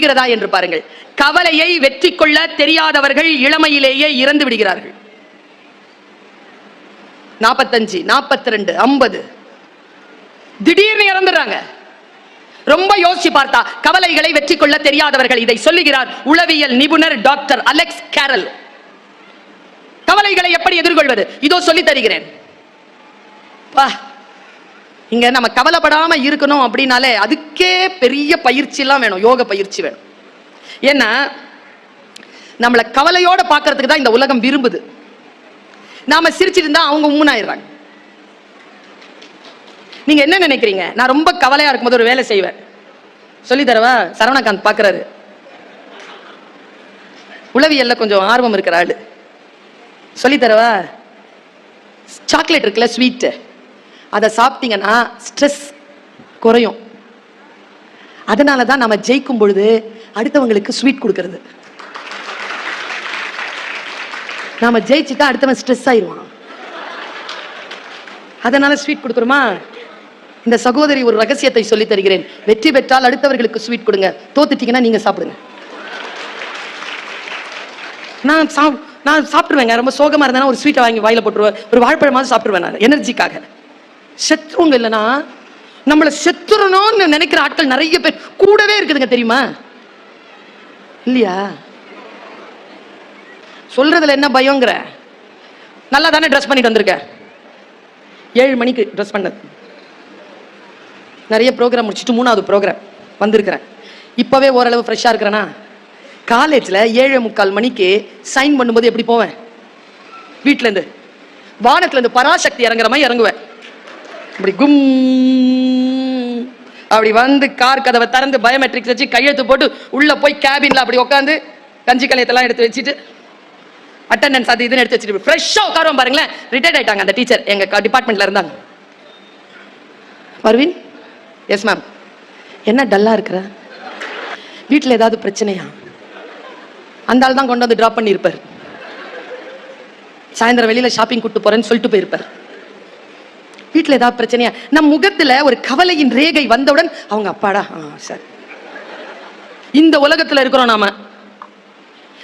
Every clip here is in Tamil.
புரிகிறதா என்று பாருங்கள். கவலையை வெற்றி கொள்ள தெரியாதவர்கள் இளமையிலேயே இறந்து விடுகிறார்கள். நாற்பத்தஞ்சு நாற்பத்தி ரெண்டு ஐம்பது. திடீர்னு இறந்துடுறாங்க. ரொம்ப யோசிச்சு பார்த்தா கவலைகளை வெற்றி கொள்ள தெரியாதவர்கள் இதை சொல்லுகிறார் உளவியல் நிபுணர் டாக்டர் அலெக்ஸ் கேரல். கவலைகளை எப்படி எதிர்கொள்வது? இதோ சொல்லி தருகிறேன். இங்க நம்ம கவலைப்படாம இருக்கணும் அப்படின்னாலே அதுக்கே பெரிய பயிற்சி எல்லாம் வேணும் யோக பயிற்சி வேணும். ஏன்னா நம்மளை கவலையோட பார்க்கறதுக்கு தான் இந்த உலகம் விரும்புது. நாம சிரிச்சிட்டு இருந்தா அவங்க உம்முனாயிடுறாங்க நீங்க என்ன நினைக்கிறீங்க? நான் ரொம்ப கவலையா இருக்கும்போது ஒரு வேலை செய்வேன். சொல்லி தரவா? சரவணகாந்த் பார்க்கறாரு உளவியல்ல கொஞ்சம் ஆர்வம் இருக்கிற ஆளு. சொல்லி தரவா? சாக்லேட் இருக்குல்ல ஸ்வீட்டு அதை சாப்பிட்டீங்கன்னா ஸ்ட்ரெஸ் குறையும். அதனால தான் நம்ம ஜெயிக்கும் பொழுது அடுத்தவங்களுக்கு ஸ்வீட் கொடுக்கறது. நாம ஜெயிச்சுட்டா அடுத்தவன் ஸ்ட்ரெஸ் ஆயிடுவான் அதனால ஸ்வீட் கொடுக்குறோமா இந்த சகோதரி ஒரு ரகசியத்தை சொல்லி தருகிறேன். வெற்றி பெற்றால் அடுத்தவர்களுக்கு ஸ்வீட் கொடுங்க. தோத்துட்டீங்கன்னா நீங்க சாப்பிடுங்க. நான் சாப் நான் சாப்பிடுவேங்க ரொம்ப சோகமா இருந்தா ஒரு ஸ்வீட்டை வாங்கி வாயில போட்டுருவேன். ஒரு வாழ்ப்பழமாவது சாப்பிடுவேன் நான் எனர்ஜிக்காக சத்ருங்க இல்லைன்னா நம்மளை செத்துறணும்னு நினைக்கிற ஆட்கள் நிறைய பேர் கூடவே இருக்குதுங்க தெரியுமா? இல்லையா? சொல்றதுல என்ன பயங்கிற? நல்லா தானே ட்ரெஸ் பண்ணிட்டு வந்திருக்க? ஏழு மணிக்கு ட்ரெஸ் பண்ணது நிறைய ப்ரோக்ராம் முடிச்சுட்டு மூணாவது ப்ரோக்ராம் வந்திருக்கிறேன். இப்போவே ஓரளவு ஃப்ரெஷ்ஷாக இருக்கிறேன்னா காலேஜில் ஏழு முக்கால் மணிக்கு சைன் பண்ணும்போது எப்படி போவேன்? வீட்டிலேருந்து வானத்துலேருந்து பராசக்தி இறங்குற மாதிரி இறங்குவேன். அப்படி கும் அப்படி வந்து கார் கதவை திறந்து பயோமெட்ரிக்ஸ் வச்சு கையெழுத்து போட்டு உள்ள போய் கேபின்ல அப்படி உட்காந்து கஞ்சி கலையத்தெல்லாம் எடுத்து வச்சுட்டு அட்டண்டன்ஸ் அது இதுன்னு எடுத்து வச்சுட்டு ஃப்ரெஷ்ஷாக உட்காருவோம் பாருங்களேன். ரிட்டையர்ட் ஆயிட்டாங்க அந்த டீச்சர் எங்க டிபார்ட்மெண்ட்ல இருந்தாங்க. பர்வீன் எஸ் மேம் என்ன டல்லா இருக்கிற? வீட்டில் ஏதாவது பிரச்சனையா? அந்த ஆள் தான் கொண்டு வந்து ட்ராப் பண்ணியிருப்பார். சாயந்தரம் வெளியில ஷாப்பிங் கூட்டு போறேன்னு சொல்லிட்டு போயிருப்பார். வீட்டில் ஏதாவது பிரச்சனையா? நம் முகத்தில் ஒரு கவலையின் ரேகை வந்தவுடன் அவங்க அப்பாடா ஆ சார். இந்த உலகத்தில் இருக்கிறோம் நாம.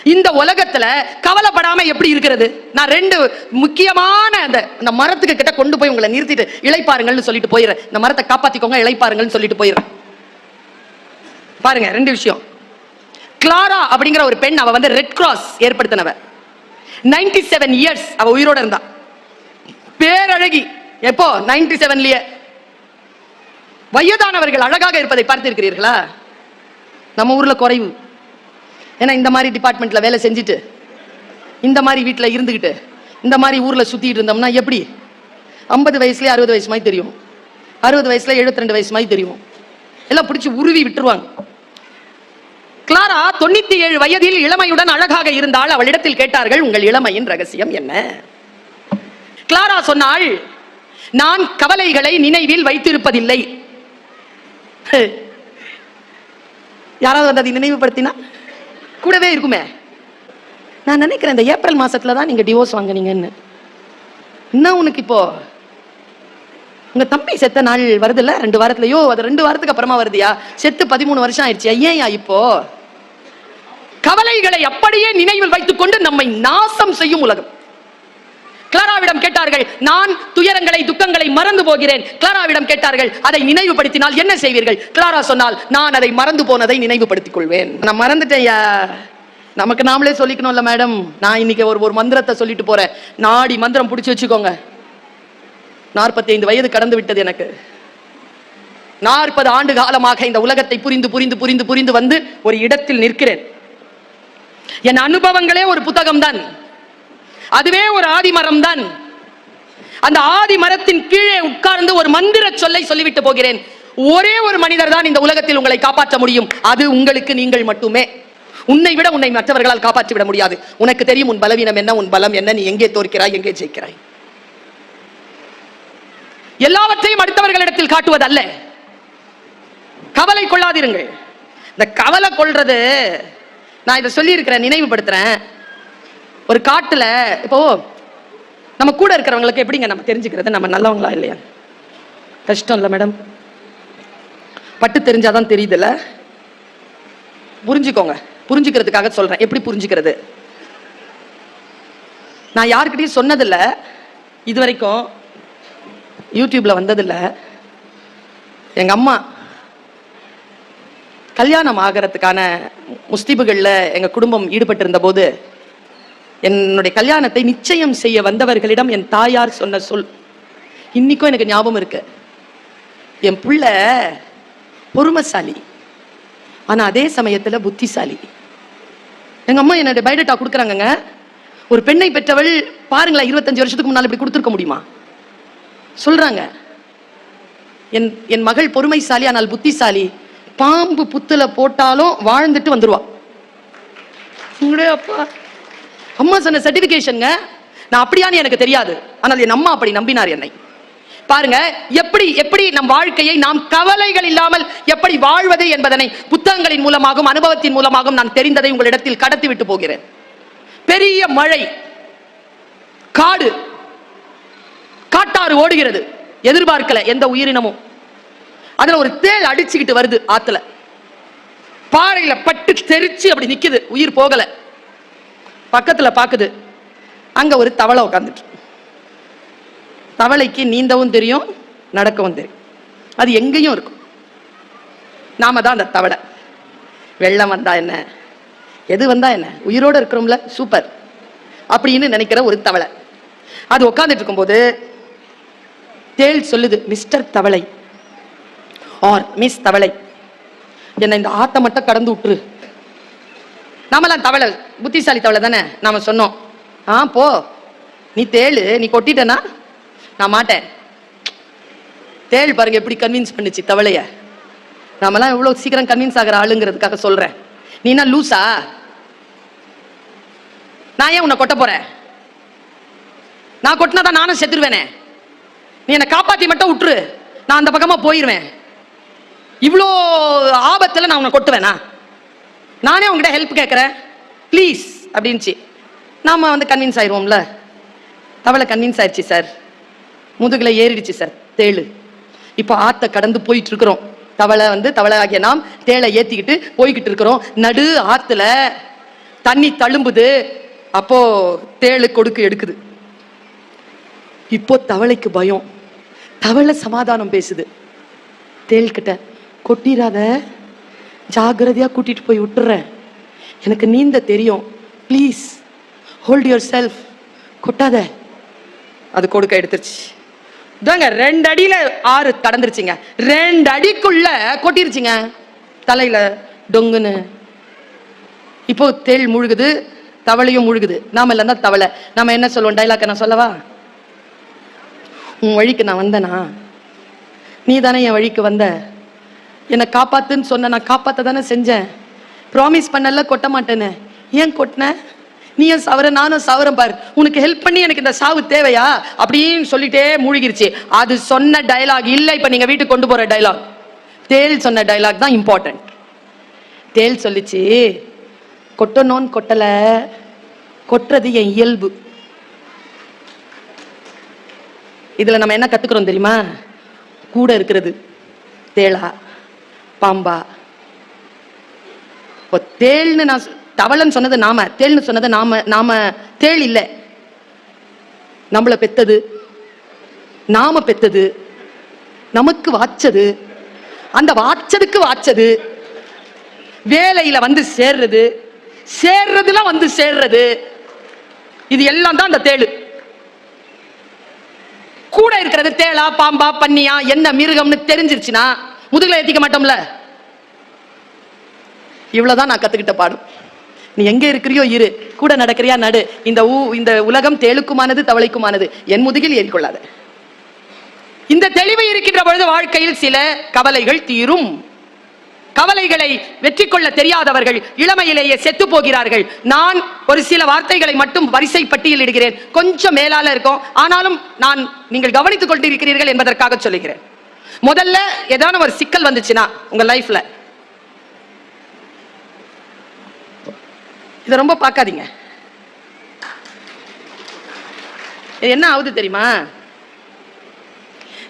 இந்த உலகத்துல கவலைப்படாம எப்படி இருக்கிறது? நான் ரெண்டு முக்கியமான அந்த அந்த மரத்துக்கு கிட்ட கொண்டு போய் உங்களை நிறுத்திட்டு இழைப்பாருங்கள்னு சொல்லிட்டு போயிடுறேன். இந்த மரத்தை காப்பாத்திக்கோங்க இளைப்பாருங்கள்னு சொல்லிட்டு போயிடுறேன். பாருங்க ரெண்டு விஷயம். கிளாரா அப்படிங்கிற ஒரு பெண் அவ வந்து ரெட் கிராஸ் ஏற்படுத்தினவ. 97 செவன் இயர்ஸ் அவ உயிரோட இருந்தா. பேரழகி. எப்போ? 97 செவன்லயே வயதானவர்கள் அழகாக இருப்பதை பார்த்திருக்கிறீர்களா? நம்ம ஊர்ல குறைவு. ஏன்னா இந்த மாதிரி டிபார்ட்மெண்ட்ல வேலை செஞ்சுட்டு இந்த மாதிரி வீட்டில் இருந்துக்கிட்டு இந்த மாதிரி ஊர்ல சுத்திட்டு இருந்தோம்னா எப்படி? ஐம்பது வயசுலயே அறுபது வயசு மாதிரி தெரியும். அறுபது வயசுல 72 ரெண்டு வயசு மாதிரி தெரியும். எல்லாம் பிடிச்சி உருவி விட்டுருவாங்க. கிளாரா தொண்ணூத்தி ஏழு வயதில் இளமையுடன் அழகாக இருந்தால் அவளிடத்தில் கேட்டார்கள் உங்கள் இளமையின் ரகசியம் என்ன? கிளாரா சொன்னாள் நான் கவலைகளை நினைவில் வைத்திருப்பதில்லை. யாராவது வந்து அதை நினைவுபடுத்தினா கூடவே இருக்குமே. நான் நினைக்கிறேன் இந்த ஏப்ரல் மாசத்துல தான் நீங்க டிவோர்ஸ் வாங்குனீங்கன்னு. என்ன உனக்கு இப்போ? உங்க தம்பி செத்த நாள் வருதுல்ல? ரெண்டு வாரத்துலயோ அது ரெண்டு வாரத்துக்கு அப்புறமா வருதியா? செத்து பதிமூணு வருஷம் ஆயிடுச்சு. ஏன்யா இப்போ? கவலைகளை அப்படியே நினைவில் வைத்துக் கொண்டு நம்மை நாசம் செய்யும் உலகம். கிளாராவிடம் கேட்டார்கள் நான் துயரங்களை துக்கங்களை மறந்து போகிறேன். கிளாராவிடம் கேட்டார்கள் அதை நினைவுபடுத்தினால் என்ன செய்வீர்கள்? கிளாரா சொன்னால் நான் அதை மறந்து போனதை நினைவுபடுத்திக் கொள்வேன் நான் மறந்துட்டேன் நமக்கு நாமளே சொல்லிக்கணும்ல மேடம். நான் இன்னைக்கு ஒரு ஒரு மந்திரத்தை சொல்லிட்டு போறேன். நாடி மந்திரம் பிடிச்சி வச்சுக்கோங்க. நாற்பத்தி ஐந்து வயது கடந்து விட்டது எனக்கு. நாற்பது ஆண்டு காலமாக இந்த உலகத்தை புரிந்து புரிந்து புரிந்து புரிந்து வந்து ஒரு இடத்தில் நிற்கிறேன். என் அனுபவங்களே ஒரு புத்தகம் தான் அதுவே ஒரு ஆதிமரம் தான் அந்த ஆதி மரத்தின் கீழே உட்கார்ந்து ஒரு மந்திர சொல்லை சொல்லிவிட்டு போகிறேன். ஒரே ஒரு மனிதர் தான் இந்த உலகத்தில் உங்களை காப்பாற்ற முடியும். அது உங்களுக்கு நீங்கள் மட்டுமே. உன்னை விட உன்னை மற்றவர்களால் காப்பாற்றி விட முடியாது. உனக்கு தெரியும் உன் பலவீனம் என்ன உன் பலம் என்ன நீ எங்கே தோற்கிறாய் எங்கே ஜெயிக்கிறாய். எல்லாவற்றையும் அடுத்தவர்களிடத்தில் காட்டுவதல்ல. கவலை கொள்ளாதிருங்கள். இந்த கவலை கொள்றது நான் இதை சொல்லியிருக்கிறேன் நினைவுபடுத்துறேன். ஒரு காட்டுல இப்போ நம்ம கூட இருக்கிறவங்களுக்கு எப்படிங்க நம்ம தெரிஞ்சுக்கிறது? நம்ம நல்லவங்களா இல்லையா? கஷ்டம் இல்லை மேடம் பட்டு தெரிஞ்சாதான் தெரியுதுல்ல. புரிஞ்சுக்கோங்க. புரிஞ்சுக்கிறதுக்காக சொல்றேன். எப்படி புரிஞ்சுக்கிறது? நான் யாருக்கிட்டையும் சொன்னதில்ல. இது வரைக்கும் யூடியூப்ல வந்ததில்ல. எங்க அம்மா கல்யாணம் ஆகிறதுக்கான முஸ்தீபுகளில் எங்க குடும்பம் ஈடுபட்டிருந்த போது என்னுடைய கல்யாணத்தை நிச்சயம் செய்ய வந்தவர்களிடம் என் தாயார் சொன்ன சொல். இன்னைக்கும் எனக்கு ஞாபகம் இருக்கு. என் புள்ள பொறுமைசாலி. ஆனா அதே சமயத்துல புத்திசாலி. எங்க அம்மா என்னுடைய பயோடேட்டா கொடுக்குறாங்கங்க. ஒரு பெண்ணை பெற்றவள் பாருங்களேன் இருபத்தஞ்சு வருஷத்துக்கு முன்னால் இப்படி கொடுத்துருக்க முடியுமா? சொல்றாங்க. என் என் மகள் பொறுமைசாலி ஆனால் புத்திசாலி. பாம்பு புத்துல போட்டாலும் வாழ்ந்துட்டு வந்துருவா. உங்களே அப்பா அம்மா சொன்ன சர்டிபிகேஷனுங்க நான் அப்படியான்னு எனக்கு தெரியாது. ஆனால் என் அம்மா அப்படி நம்பினார் என்னை. பாருங்க எப்படி எப்படி நம் வாழ்க்கையை நாம் கவலைகள் இல்லாமல் எப்படி வாழ்வது என்பதனை புத்தகங்களின் மூலமாகவும் அனுபவத்தின் மூலமாகவும் நான் தெரிந்ததை உங்களிடத்தில் கடத்தி விட்டு போகிறேன். பெரிய மழை காடு காட்டாறு ஓடுகிறது. எதிர்பார்க்கல எந்த உயிரினமும். அதுல ஒரு தேள் அடிச்சுக்கிட்டு வருது ஆத்துல. பாறையில பட்டு தெரிச்சு அப்படி நிக்குது உயிர் போகலை. பக்கத்தில் பார்க்குது அங்கே ஒரு தவளை உட்காந்துட்டு தவளைக்கு நீந்தவும் தெரியும் நடக்கவும் தெரியும். அது எங்கேயும் இருக்கும். நாம தான் அந்த தவளை. வெள்ளம் வந்தா என்ன? எது வந்தா என்ன? உயிரோட இருக்கிறோம்ல சூப்பர் அப்படின்னு நினைக்கிற ஒரு தவளை. அது உட்காந்துட்டு இருக்கும்போது தேள் சொல்லுது மிஸ்டர் தவளை. ஆர் மிஸ் தவளை. என்ன இந்த ஆட்டை மட்டும் கடந்து விட்டுரு. நாமெல்லாம் தவளை புத்திசாலி தவளை தானே நாம சொன்னோம். ஆ போ. நீ தேளு நீ கொட்டிட்டனா? நான் மாட்டேன். தேள் பாருங்க எப்படி கன்வின்ஸ் பண்ணுச்சு தவளைய. நாமெல்லாம் எவ்வளவு சீக்கிரம் கன்வின்ஸ் ஆகிற ஆளுங்கிறதுக்காக சொல்றேன். நீ என்ன லூசா? நான் ஏன் உன்னை கொட்ட போறேன்? நான் கொட்டினா தான் நானும் செத்துருவேனே. நீ என்னை காப்பாத்தி மட்டும் விட்டுரு நான் அந்த பக்கமா போயிருவேன். இவ்வளோ ஆபத்தில் நான் உன்னை கொட்டுவேனா? நானே உங்ககிட்ட ஹெல்ப் கேட்குறேன் ப்ளீஸ் அப்படின்ச்சு நாம் வந்து கன்வின்ஸ் ஆயிடுவோம்ல தவளை கன்வின்ஸ் ஆயிடுச்சு சார் முதுகில் ஏறிடுச்சு சார் தேழு இப்போ ஆத்த கடந்து போயிட்டு இருக்கிறோம் தவளை வந்து தவளை ஆகிய நாம் தேளை ஏற்றிக்கிட்டு போய்கிட்டு இருக்கிறோம் நடு ஆற்றுல தண்ணி தழும்புது. அப்போ தேளு கொடுக்கு எடுக்குது. இப்போ தவளைக்கு பயம். தவளை சமாதானம் பேசுது. தேள்கிட்ட கொட்டிராத ஜாகிரதையாக கூட்டிட்டு போய் விட்டுறேன். எனக்கு நீந்த தெரியும். ப்ளீஸ் ஹோல்ட் யுவர் செல்ஃப் கொட்டாத. அது கொடுக்க எடுத்துருச்சு. இதாங்க ரெண்டு அடியில் ஆறு கடந்துருச்சுங்க. ரெண்டு அடிக்குள்ள கொட்டிருச்சுங்க. தலையில் டொங்குன்னு. இப்போ தேள் முழுகுது தவளையும் முழுகுது. நாம இல்லைன்னா தவளை. நாம என்ன சொல்லுவோம்? டைலாக் நான் சொல்லவா? உன் வழிக்கு நான் வந்தனா? நீ தானே என் வழிக்கு வந்த? என்னை காப்பாத்துன்னு சொன்ன நான் காப்பாத்த தானே செஞ்சேன். ப்ராமிஸ் பண்ணல கொட்ட மாட்டேன்னு. ஏன் கொட்டின? நீ ஏன் சவர நானும் சவரம் பார். உனக்கு ஹெல்ப் பண்ணி எனக்கு இந்த சாவு தேவையா? அப்படின்னு சொல்லிட்டே மூழ்கிருச்சு. அது சொன்ன டயலாக் இல்லை. இப்போ நீங்கள் வீட்டுக்கு கொண்டு போகிற டயலாக் தேள் சொன்ன டயலாக் தான் இம்பார்ட்டன்ட் தேள் சொல்லிச்சு கொட்டணும்னு கொட்டலை. கொட்டுறது என் இயல்பு. இதில் நம்ம என்ன கற்றுக்குறோம் தெரியுமா? கூட இருக்கிறது. தேளா பாம்பா. இப்போ தேள்னு நான் தவளன்னு சொன்னது நாம தேள்னு சொன்னது நாம நாம தேள் இல்லை. நம்மள பெத்தது. நாம பெத்தது. நமக்கு வாச்சது. அந்த வாச்சதுக்கு வாச்சது. வேலையில வந்து சேர்றது. சேர்றதுல வந்து சேர்றது. இது எல்லாம் தான் அந்த தேளு. கூட இருக்கிறது தேளா பாம்பா பன்னியா என்ன மிருகம்னு தெரிஞ்சிருச்சுன்னா முதுகில் ஏத்திக்க மாட்டோம்ல? இவ்வளவுதான் நான் கத்துக்கிட்ட பாடம். நீ எங்க இருக்கிறியோ இரு. கூட நடக்கிறியா நடு. இந்த ஊ இந்த உலகம் தேளுக்குமானது தவளைக்குமானது. என் முதுகில் ஏறிக்கொள்ளாத. இந்த தெளிவு இருக்கின்ற பொழுது வாழ்க்கையில் சில கவலைகள் தீரும். கவலைகளை வெற்றி கொள்ள தெரியாதவர்கள் இளமையிலேயே செத்து போகிறார்கள். நான் ஒரு சில வார்த்தைகளை மட்டும் வரிசை பட்டியலிடுகிறேன் கொஞ்சம் மேலால இருக்கும். ஆனாலும் நான் நீங்கள் கவனித்துக் கொண்டிருக்கிறீர்கள் என்பதற்காக சொல்லுகிறேன். முதல்ல ஏதான ஒரு சிக்கல் வந்துச்சுன்னா உங்க லைஃப்ல இதை ரொம்ப பார்க்காதீங்க. இது என்ன ஆகுது தெரியுமா?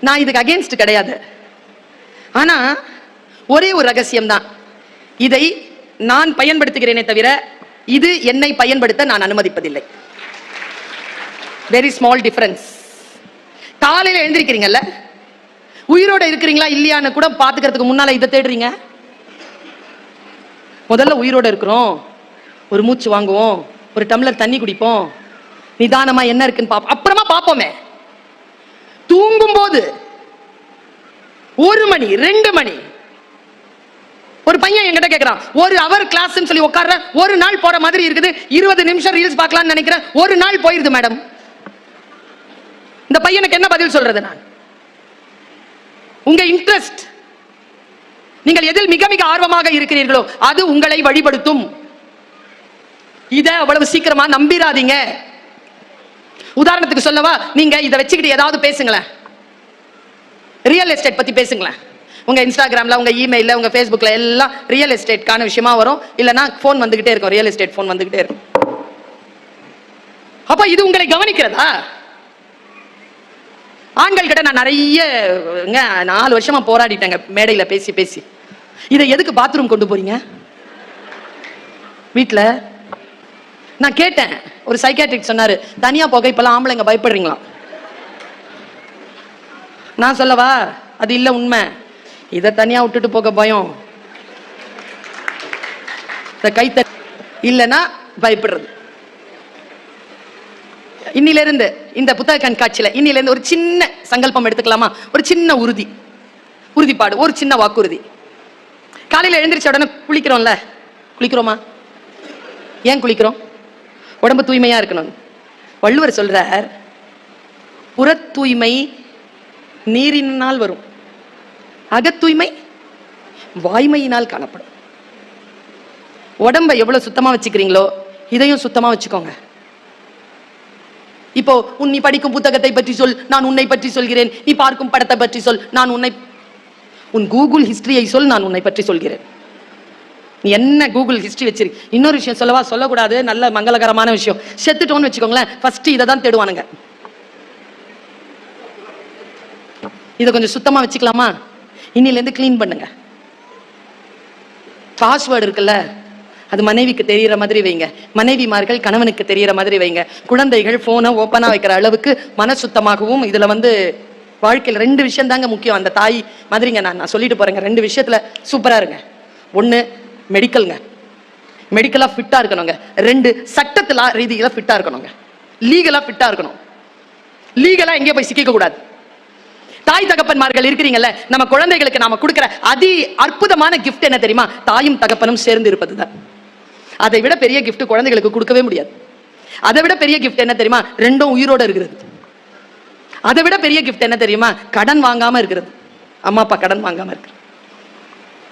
நான் இதுக்கு அகேன்ஸ்ட் கிடையாது. ஆனா ஒரே ஒரு ரகசியம் தான் இதை நான் பயன்படுத்துகிறேனே தவிர இது என்னை பயன்படுத்த நான் அனுமதிப்பதில்லை. வெரி ஸ்மால் டிஃபரன்ஸ் காலையில் எழுந்திருக்கிறீங்கல்ல உயிரோட இருக்கிறீங்களா இல்லையான்னு கூட பாத்துக்கிறதுக்கு முன்னால இதை தேடுறீங்க? முதல்ல உயிரோட இருக்கிறோம். ஒரு மூச்சு வாங்குவோம். ஒரு டம்ளர் தண்ணி குடிப்போம். நிதானமா என்ன இருக்குன்னு பாப்போம். அப்புறமா பார்ப்போமே தூங்கும் போது ஒரு மணி ரெண்டு மணி. ஒரு பையன் என்கிட்ட கேக்குறான் ஒரு அவர் கிளாஸ் சொல்லி உட்கார்றேன் ஒரு நாள் போற மாதிரி இருக்குது. இருபது நிமிஷம் ரீல்ஸ் பார்க்கலாம்னு நினைக்கிறேன். ஒரு நாள் போயிருது மேடம் இந்த பையனுக்கு என்ன பதில் சொல்றது நான்? உங்க இன்ட்ரெஸ்ட் நீங்கள் எதில் மிக மிக ஆர்வமாக இருக்கிறீர்களோ அது உங்களை வழிபடுத்தும். இதை அவ்வளவு சீக்கிரமா நம்பிராதீங்க. உதாரணத்துக்கு சொல்லவா நீங்க இதை வச்சுக்கிட்டு ஏதாவது பேசுங்களேன். ரியல் எஸ்டேட் பத்தி பேசுங்களேன். உங்க இன்ஸ்டாகிராம்ல உங்க இமெயில்ல உங்க ஃபேஸ்புக்ல எல்லாம் ரியல் எஸ்டேட்கான விஷயமா வரும். இல்லைன்னா ஃபோன் வந்துகிட்டே இருக்கும். ரியல் எஸ்டேட் ஃபோன் வந்துகிட்டே இருக்கும். அப்ப இது உங்களை கவனிக்கிறதா? ஆண்கள் கிட்ட நான் நிறைய நாலு வருஷமா போராடிட்டேங்க மேடையில பேசி பேசி. இதை எதுக்கு பாத்ரூம் கொண்டு போறீங்க? வீட்டில் நான் கேட்டேன் ஒரு சைக்காட்ரிக் சொன்னாரு தனியா போக இப்பெல்லாம் ஆம்பளைங்க பயப்படுறீங்களா? நான் சொல்லவா அது இல்ல உண்மை. இதை தனியா விட்டுட்டு போக பயம். இந்த கைத்த இல்லைன்னா பயப்படுறது. இன்னில இருந்து இந்த புத்தக கண்காட்சியில இன்னிலேருந்து ஒரு சின்ன சங்கல்பம் எடுத்துக்கலாமா? ஒரு சின்ன உறுதி. உறுதிப்பாடு ஒரு சின்ன வாக்குறுதி. காலையில் எழுந்திரிச்ச உடனே குளிக்கிறோம்ல. குளிக்கிறோமா? ஏன் குளிக்கிறோம்? உடம்பு தூய்மையா இருக்கணும். வள்ளுவர் சொல்றார் புற தூய்மை நீரினால் வரும். அகத் தூய்மை வாய்மையினால் காணப்படும். உடம்ப எவ்வளவு சுத்தமா வச்சுக்கிறீங்களோ இதையும் சுத்தமா வச்சுக்கோங்க. இப்போ உன் நீ படிக்கும் புத்தகத்தை பற்றி சொல் நான் உன்னை பற்றி சொல்கிறேன். நீ பார்க்கும் படத்தை பற்றி சொல் நான் உன்னை உன் கூகுள் ஹிஸ்டரியை சொல் நான் உன்னை பற்றி சொல்கிறேன். நீ என்ன கூகுள் ஹிஸ்டரி வச்சிருக்கு இன்னொரு விஷயம் சொல்லவா? சொல்லக்கூடாது. நல்ல மங்களகரமான விஷயம். செத்துட்டோன்னு வச்சுக்கோங்களேன். ஃபர்ஸ்ட் இதை தான் தேடுவானுங்க. இதை கொஞ்சம் சுத்தமாக வச்சுக்கலாமா? இன்னிலேருந்து க்ளீன் பண்ணுங்க. பாஸ்வேர்டு இருக்குல்ல. அது மனைவிக்கு தெரியற மாதிரி வைங்க. மனைவிமார்கள் கணவனுக்கு தெரியற மாதிரி வைங்க. குழந்தைகள் போனை ஓப்பனா வைக்கிற அளவுக்கு மன சுத்தமாகவும் இதுல வந்து வாழ்க்கையில் ரெண்டு விஷயம் தாங்க முக்கியம். அந்த தாய் மாதிரிங்க நான். நான் சொல்லிட்டு போறேங்க. ரெண்டு விஷயத்துல சூப்பரா இருங்க. ஒண்ணு மெடிக்கல்ங்க மெடிக்கலா ஃபிட்டா இருக்கணுங்க. ரெண்டு சட்டத்துல ரீதியில ஃபிட்டா இருக்கணுங்க. லீகலா ஃபிட்டா இருக்கணும். லீகலா எங்கேயும் போய் சிக்கிக்க கூடாது. தாய் தகப்பன்மார்கள் இருக்கிறீங்கல்ல நம்ம குழந்தைகளுக்கு நாம கொடுக்குற அதி அற்புதமான கிஃப்ட் என்ன தெரியுமா? தாயும் தகப்பனும் சேர்ந்து இருப்பதுதான். அதை விட பெரிய கிஃப்ட் குழந்தைகளுக்கு கொடுக்கவே முடியாது. அதை விட பெரிய கிஃப்ட் என்ன தெரியுமா? ரெண்டும் உயிரோட இருக்கிறது. அதை விட பெரிய கிஃப்ட் என்ன தெரியுமா? கடன் வாங்காம இருக்கிறது. அம்மா அப்பா கடன் வாங்காம இருக்கிறது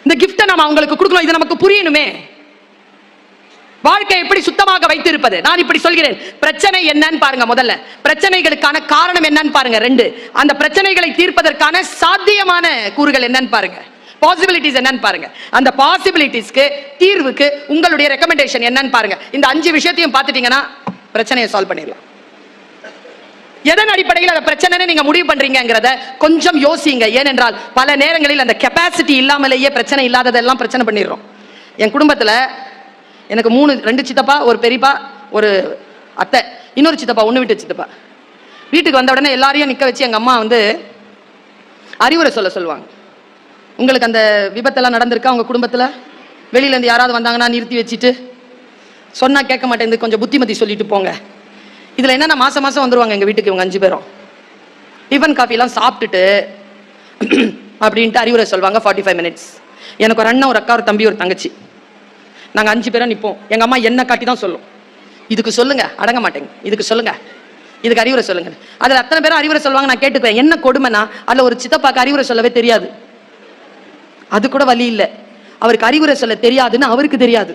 இந்த கிஃப்ட்டை நம்ம அவங்களுக்கு கொடுக்கணும். இது நமக்கு புரியணுமே. வாழ்க்கை எப்படி சுத்தமாக வைத்திருப்பது? நான் இப்படி சொல்கிறேன். பிரச்சனை என்னன்னு பாருங்க முதல்ல. பிரச்சனைகளுக்கான காரணம் என்னன்னு பாருங்க. ரெண்டு. அந்த பிரச்சனைகளை தீர்ப்பதற்கான சாத்தியமான கூறுகள் என்னன்னு பாருங்க. பாசிபிலிட்டிஸ் என்னன்னு பாருங்க. அந்த பாசிபிலிட்டிஸ்க்கு தீர்வுக்கு உங்களுடைய ரெக்கமெண்டேஷன் என்னன்னு பாருங்க. இந்த அஞ்சு விஷயத்தையும் பார்த்துட்டீங்கன்னா பிரச்சனையை சால்வ் பண்ணிடலாம். எதன் அடிப்படையில் அந்த பிரச்சனைன்னு நீங்க முடிவு பண்றீங்கிறத கொஞ்சம் யோசிங்க. ஏனென்றால் பல நேரங்களில் அந்த கெப்பாசிட்டி இல்லாமலேயே பிரச்சனை இல்லாததெல்லாம் பிரச்சனை பண்ணிடுறோம். என் குடும்பத்தில் எனக்கு மூணு ரெண்டு சித்தப்பா ஒரு பெரியப்பா ஒரு அத்தை. இன்னொரு சித்தப்பா ஒன்று விட்டு சித்தப்பா. வீட்டுக்கு வந்த உடனே எல்லாரையும் நிற்க வச்சு எங்கள் அம்மா வந்து அறிவுரை சொல்ல சொல்லுவாங்க. உங்களுக்கு அந்த விபத்தெல்லாம் நடந்திருக்கா உங்கள் குடும்பத்தில்? வெளியிலேருந்து யாராவது வந்தாங்கன்னா நிறுத்தி வச்சுட்டு. சொன்னால் கேட்க மாட்டேங்குது கொஞ்சம் புத்திமதி சொல்லிட்டு போங்க. இதில் என்னென்ன மாதம் மாதம் வந்துடுவாங்க எங்கள் வீட்டுக்கு இவங்க அஞ்சு பேரும். டிஃபன் காஃபிலாம் சாப்பிட்டுட்டு அப்படின்ட்டு அறிவுரை சொல்லுவாங்க ஃபார்ட்டி ஃபைவ் மினிட்ஸ் எனக்கு ஒரு அண்ணன் ஒரு அக்கா ஒரு தம்பி ஒரு தங்கச்சி. நாங்கள் அஞ்சு பேரும் நிற்போம் எங்கள் அம்மா என்ன காட்டி தான் சொல்லும். இதுக்கு சொல்லுங்கள் அடங்க மாட்டேங்க. இதுக்கு சொல்லுங்கள் இதுக்கு அறிவுரை சொல்லுங்க அதில் அத்தனை பேரும் அறிவுரை சொல்லுவாங்க நான் கேட்டுக்குவேன். என்ன கொடுமைனா அதில் ஒரு சித்தப்பாக்கு அறிவுரை சொல்லவே தெரியாது. அது கூட வழி இல்லை. அவருக்கு அறிவுரை சொல்ல தெரியாதுன்னு அவருக்கு தெரியாது.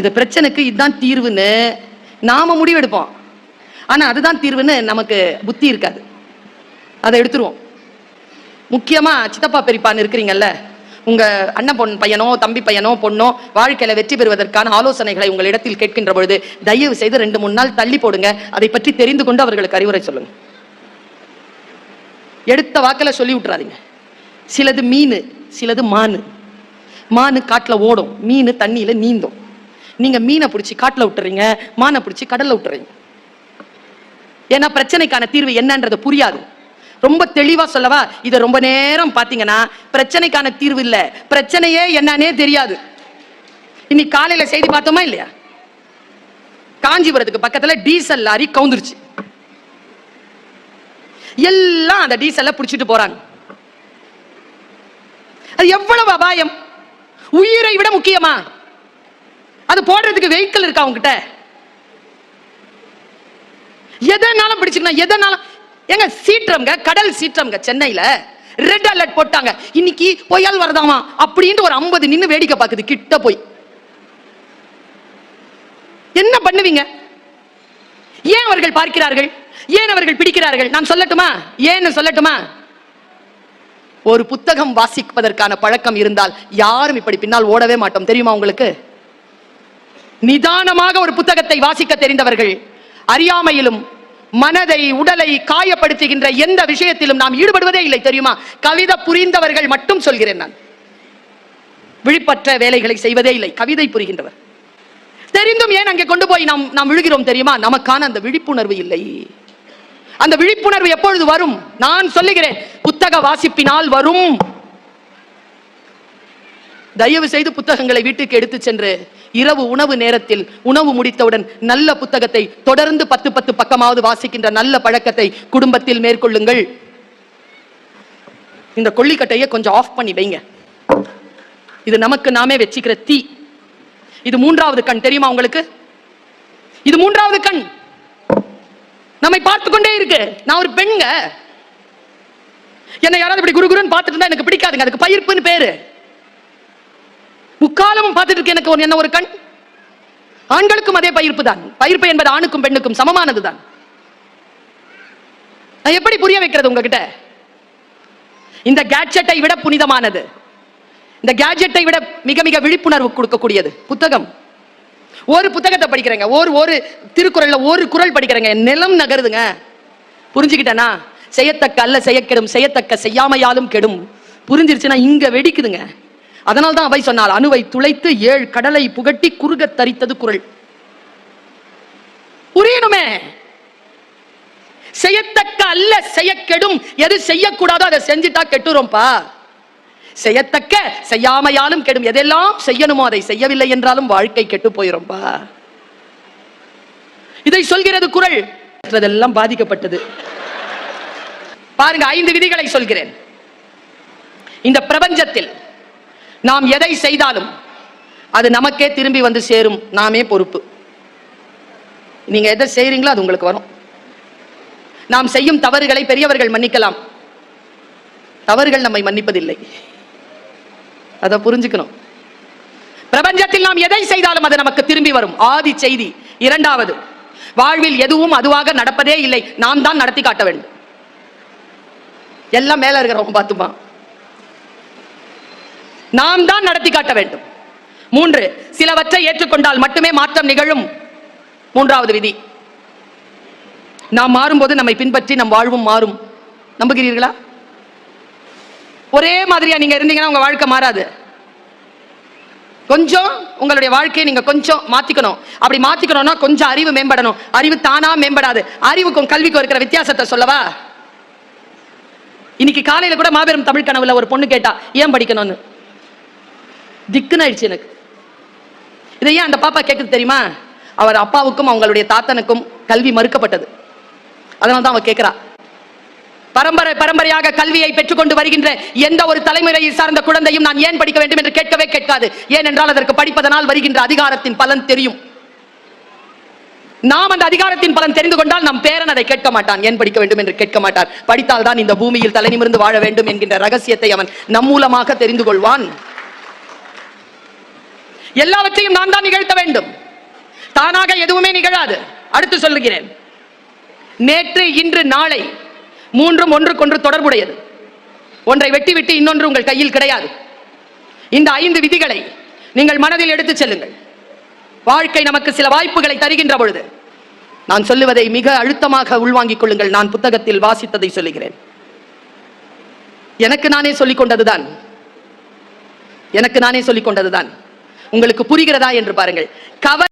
இது பிரச்சனைக்கு இதுதான் தீர்வுன்னு நாம முடிவெடுப்போம். ஆனா அதுதான் தீர்வுன்னு நமக்கு புத்தி இருக்காது. அதை எடுத்துருவோம். முக்கியமா சித்தப்பா பெரியப்பான்னு இருக்கிறீங்கல்ல உங்க அண்ணன் பொன் பையனோ தம்பி பையனோ பொண்ணோ வாழ்க்கையில வெற்றி பெறுவதற்கான ஆலோசனைகளை உங்களிடத்தில் கேட்கின்ற பொழுது தயவு செய்து ரெண்டு மூணு நாள் தள்ளி போடுங்க. அதை பற்றி தெரிந்து கொண்டு அவர்களுக்கு அறிவுரை சொல்லுங்க. எடுத்த வாக்கில் சொல்லி விட்டுறாதீங்க. சிலது மீன் சிலது மானு. மானு காட்டில் ஓடும். மீன் தண்ணியில் நீந்தும். நீங்கள் மீனை பிடிச்சி காட்டில் விட்டுறீங்க மானை பிடிச்சி கடலில் விட்டுறீங்க. ஏன்னா பிரச்சனைக்கான தீர்வு என்னன்றது புரியாது. ரொம்ப தெளிவாக சொல்லவா? இதை ரொம்ப நேரம் பார்த்தீங்கன்னா பிரச்சனைக்கான தீர்வு இல்லை. பிரச்சனையே என்னன்னே தெரியாது. இன்னைக்கு காலையில் செய்தி பார்த்தோமா இல்லையா? காஞ்சிபுரத்துக்கு பக்கத்தில் டீசல் லாரி கவுந்துருச்சு. எல்லாம் அந்த டீசல்ல பிடிச்சிட்டு போறாங்க. அது எவ்வளவு அபாயம்? உயிரை விட முக்கியமா? அது போடுறதுக்கு வெஹிக்கிள் இருக்கா உங்ககிட்ட எதனாலும் பிடிச்சிக்கலாம் எதனாலும் ஏங்க சீற்றம்ங்க கடல் சீற்றம்ங்க சென்னையில ரெட் அலர்ட் போட்டாங்க. இன்னைக்கு புயல் வரதாமா? அப்படின்ட்டு ஒரு ஐம்பது நின்று வேடிக்கை பார்க்குது கிட்ட போய். என்ன பண்ணுவீங்க? ஏன் அவர்கள் பார்க்கிறார்கள்? ஏன் அவர்கள் பிடிக்கிறார்கள்? நான் சொல்லட்டுமா? ஏன்னு சொல்லட்டுமா? ஒரு புத்தகம் வாசிப்பதற்கான பழக்கம் இருந்தால் யாரும் இப்படி பின்னால் ஓடவே மாட்டோம். தெரியுமா உங்களுக்கு? நிதானமாக ஒரு புத்தகத்தை வாசிக்க தெரிந்தவர்கள் அறியாமையிலும் மனதை உடலை காயப்படுத்துகின்ற எந்த விஷயத்திலும் நாம் ஈடுபடுவதே இல்லை. தெரியுமா? கவிதை புரிந்தவர்கள் மட்டும் சொல்கிறேன் நான். விழிப்பற்ற வேலைகளை செய்வதே இல்லை. கவிதை புரிகின்றவர். தெரிந்தும் ஏன் அங்கே கொண்டு போய் நாம் நாம் விழுகிறோம் தெரியுமா? நமக்கான அந்த விழிப்புணர்வு இல்லை. அந்த விழிப்புணர்வு எப்பொழுது வரும்? நான் சொல்லுகிறேன். புத்தக வாசிப்பினால் வரும். தயவு செய்து புத்தகங்களை வீட்டுக்கு எடுத்து சென்று இரவு உணவு நேரத்தில் உணவு முடித்தவுடன் நல்ல புத்தகத்தை தொடர்ந்து பத்து பத்து பக்கமாவது வாசிக்கின்ற நல்ல பழக்கத்தை குடும்பத்தில் மேற்கொள்ளுங்கள். இந்த கொல்லிக்கட்டையை கொஞ்சம் ஆஃப் பண்ணி வைங்க. இது நமக்கு நாமே வச்சுக்கிற தீ. இது மூன்றாவது கண் தெரியுமா உங்களுக்கு? இது மூன்றாவது கண். நம்மை பார்த்து கொண்டே இருக்கு. நான் ஒரு பெண்ங்க. என்னை யாராவது இப்படி குருகுருன்னு பார்த்துட்டு இருந்தா எனக்கு பிடிக்காதுங்க. அதுக்கு பயிர்ப்புன்னு பேரு. முக்காலமும் பார்த்துட்டு இருக்கு எனக்கு என்ன ஒரு கண்? ஆண்களுக்கும் அதே பயிர்ப்பு தான். பயிர்ப்பு என்பது ஆணுக்கும் பெண்ணுக்கும் சமமானது தான். நான் எப்படி புரிய வைக்கிறது உங்ககிட்ட? இந்த கேட்ஜெட்டை விட புனிதமானது. இந்த கேட்ஜெட்டை விட மிக மிக விழிப்புணர்வு கொடுக்கக்கூடியது. புத்தகம். ஒரு புத்தகத்தை படிக்கிறேங்க. ஒரு ஒரு திருக்குறள்ல ஒரு குறள் படிக்கிறேங்க. நிலம் நகருதுங்க. புரிஞ்சுக்கிட்டேனா? செய்யத்தக்க அல்ல செய்ய கெடும் செய்யத்தக்க செய்யாமையாலும் கெடும். புரிஞ்சிருச்சுன்னா இங்க வெடிக்குதுங்க. அதனால தான் அவை சொன்னால் அணுவை துளைத்து ஏழு கடலை புகட்டி குறுக தரித்தது குரல் புரியணுமே. செய்யத்தக்க அல்ல செய்ய கெடும் எது செய்யக்கூடாதோ அதை செஞ்சுட்டா கெட்டுரும்பா செய்யத்தக்க செய்யாமையாலும் கெடும். எதெல்லாம் செய்யணுமோ அதை செய்யவில்லை என்றாலும் வாழ்க்கை கெட்டு போயிரும்பா இதை சொல்கிறது குரல். மற்றதெல்லாம் பாதிக்கப்பட்டது. பாருங்க ஐந்து விதிகளை சொல்கிறேன். இந்த பிரபஞ்சத்தில் நாம் எதை செய்தாலும் அது நமக்கே திரும்பி வந்து சேரும். நாமே பொறுப்பு. நீங்க எதை செய்றீங்களோ அது உங்களுக்கு வரும். நாம் செய்யும் தவறுகளை பெரியவர்கள் மன்னிக்கலாம். தவறுகள் நம்மை மன்னிப்பதில்லை. அதை புரிஞ்சுக்கணும். பிரபஞ்சத்தில் நாம் எதை செய்தாலும் அது நமக்கு திரும்பி வரும். ஆதி செய்தி. இரண்டாவது வாழ்வில் எதுவும் அதுவாக நடப்பதே இல்லை. நாம் தான் நடத்தி காட்ட வேண்டும். எல்லாம் மேல இருக்கிறவங்க பார்த்துமா நாம் தான் நடத்தி காட்ட வேண்டும். மூன்று சிலவற்றை ஏற்றுக்கொண்டால் மட்டுமே மாற்றம் நிகழும். மூன்றாவது விதி. நாம் மாறும்போது நம்மை பின்பற்றி நம் வாழ்வும் மாறும். நம்புகிறீர்களா? ஒரே மாதிரியா நீங்க இருந்தீங்கன்னா உங்க வாழ்க்கை மாறாது. கொஞ்சம் உங்களுடைய வாழ்க்கையை நீங்க கொஞ்சம் மாத்திக்கணும். அப்படி மாத்திக்கணும்னா கொஞ்சம் அறிவு மேம்படணும். அறிவு தானா மேம்படாது. அறிவுக்கும் கல்விக்கும் இருக்கிற வித்தியாசத்தை சொல்லவா? இன்னைக்கு காலையில கூட மாபெரும் தமிழ் கனவுல ஒரு பொண்ணு கேட்டா ஏன் படிக்கணும்னு? திக்குன்னு ஆயிடுச்சு எனக்கு. இதை ஏன் அந்த பாப்பா கேட்குது தெரியுமா? அவர் அப்பாவுக்கும் அவங்களுடைய தாத்தனுக்கும் கல்வி மறுக்கப்பட்டது. அதனால தான் அவ கேட்கிறா பரம்பரை பரம்பரையாக கல்வியை பெற்றுக்கொண்டு வருகின்ற எந்த ஒரு தலைமுறையை சார்ந்த குழந்தையும் நான் ஏன் படிக்க வேண்டும் என்று கேட்கவே கேட்காது. ஏனென்றால் அதற்கு படிப்பதனால் வருகின்ற அதிகாரத்தின் பலன் தெரியும். நாம் அந்த அதிகாரத்தின் பலன் தெரிந்து கொண்டால் நம் பேரன் அதை கேட்க மாட்டான். ஏன் படிக்க வேண்டும் என்று கேட்க மாட்டான் படித்தால் தான் இந்த பூமியில் தலை நிமிர்ந்து வாழ வேண்டும் என்கின்ற ரகசியத்தை அவன் நம் மூலமாக தெரிந்து கொள்வான். எல்லாவற்றையும் நான் தான் நிகழ்த்த வேண்டும். தானாக எதுவுமே நிகழாது. அடுத்து சொல்லுகிறேன். நேற்று இன்று நாளை மூன்றும் ஒன்றுக்கொன்று தொடர்புடையது. ஒன்றை வெட்டிவிட்டு இன்னொன்று உங்கள் கையில் கிடையாது. இந்த ஐந்து விதிகளை நீங்கள் மனதில் எடுத்துச் செல்லுங்கள். வாழ்க்கை நமக்கு சில வாய்ப்புகளை தருகின்ற பொழுது நான் சொல்லுவதை மிக அழுத்தமாக உள்வாங்கிக் கொள்ளுங்கள். நான் புத்தகத்தில் வாசித்ததை சொல்லுகிறேன். எனக்கு நானே சொல்லிக் கொண்டதுதான். எனக்கு நானே சொல்லிக் கொண்டதுதான். உங்களுக்கு புரிகிறதா என்று பாருங்கள். கவர்